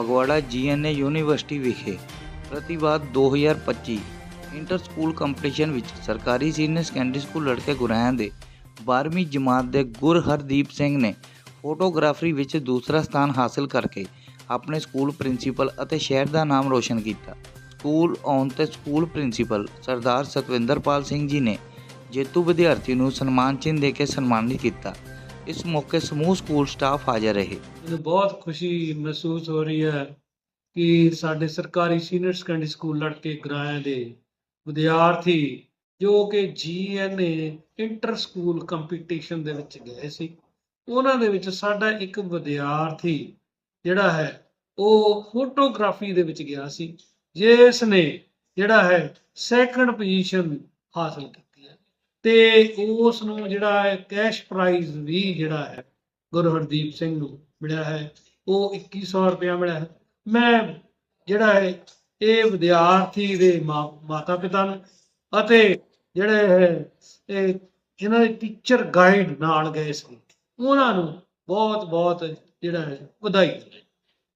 Phagwara GNA university ਵਿਖੇ ਪ੍ਰਤੀਵਾਦ 2025 inter school competition ਵਿੱਚ ਸਰਕਾਰੀ ਸੀਨੀਅਰ ਸੈਕੰਡਰੀ ਸਕੂਲ ਲੜਕੇ ਗੁਰੈਆਂ ਦੇ 12ਵੀਂ ਜਮਾਤ ਦੇ ਗੁਰ ਹਰਦੀਪ ਸਿੰਘ ਨੇ ਫੋਟੋਗ੍ਰਾਫਰੀ ਵਿੱਚ ਦੂਸਰਾ ਸਥਾਨ ਹਾਸਲ ਕਰਕੇ ਆਪਣੇ ਸਕੂਲ ਪ੍ਰਿੰਸੀਪਲ ਅਤੇ ਸ਼ਹਿਰ ਦਾ ਨਾਮ ਰੋਸ਼ਨ ਕੀਤਾ। ਸਕੂਲ ਆਉਣ ਤੇ ਸਕੂਲ ਪ੍ਰਿੰਸੀਪਲ ਸਰਦਾਰ ਸਤਵਿੰਦਰਪਾਲ ਸਿੰਘ ਜੀ ਨੇ ਜੇਤੂ ਵਿਦਿਆਰਥੀ ਨੂੰ ਸਨਮਾਨ ਚਿੰਨ੍ਹ ਦੇ ਕੇ ਸਨਮਾਨਿਤ ਕੀਤਾ। ਇਸ ਮੌਕੇ ਸਮੂਹ ਸਕੂਲ ਸਟਾਫ ਹਾਜ਼ਰ ਰਹੇ। ਮੈਨੂੰ ਬਹੁਤ ਖੁਸ਼ੀ ਮਹਿਸੂਸ ਹੋ ਰਹੀ ਹੈ ਕਿ ਸਾਡੇ ਸਰਕਾਰੀ ਸੀਨੀਅਰ ਸੈਕੰਡਰੀ ਸਕੂਲ ਲੜਕੇ ਗਰਾਇਆ ਦੇ ਵਿਦਿਆਰਥੀ ਜੋ ਕਿ ਜੀਐਨਏ ਇੰਟਰ ਸਕੂਲ ਕੰਪੀਟੀਸ਼ਨ ਦੇ ਵਿੱਚ ਗਏ ਸੀ, ਉਹਨਾਂ ਦੇ ਵਿੱਚ ਸਾਡਾ ਇੱਕ ਵਿਦਿਆਰਥੀ ਜਿਹੜਾ ਹੈ, ਉਹ ਫੋਟੋਗ੍ਰਾਫੀ ਦੇ ਵਿੱਚ ਗਿਆ ਸੀ, ਜਿਸ ਨੇ ਜਿਹੜਾ ਹੈ ਸੈਕੰਡ ਪੋਜੀਸ਼ਨ ਹਾਸਲ ਕੀਤੀ। ਤੇ ਉਸ ਨੂੰ ਜਿਹੜਾ ਹੈ ਕੈਸ਼ ਪ੍ਰਾਈਜ਼ ਵੀ ਜਿਹੜਾ ਹੈ, ਗੁਰੂ ਹਰਦੀਪ ਸਿੰਘ ਨੂੰ ਮਿਲਿਆ ਹੈ। ਉਹ 2100 ਰੁਪਇਆ ਮਿਲਿਆ ਹੈ। ਮੈਂ ਜਿਹੜਾ ਹੈ, ਇਹ ਵਿਦਿਆਰਥੀ ਦੇ ਮਾਤਾ ਪਿਤਾ ਨੂੰ ਅਤੇ ਜਿਹੜੇ ਹੈ, ਇਹ ਇਹਨਾਂ ਦੇ ਟੀਚਰ ਗਾਈਡ ਨਾਲ ਗਏ ਸੀ, ਉਹਨਾਂ ਨੂੰ ਬਹੁਤ ਬਹੁਤ ਜਿਹੜਾ ਹੈ, ਵਧਾਈ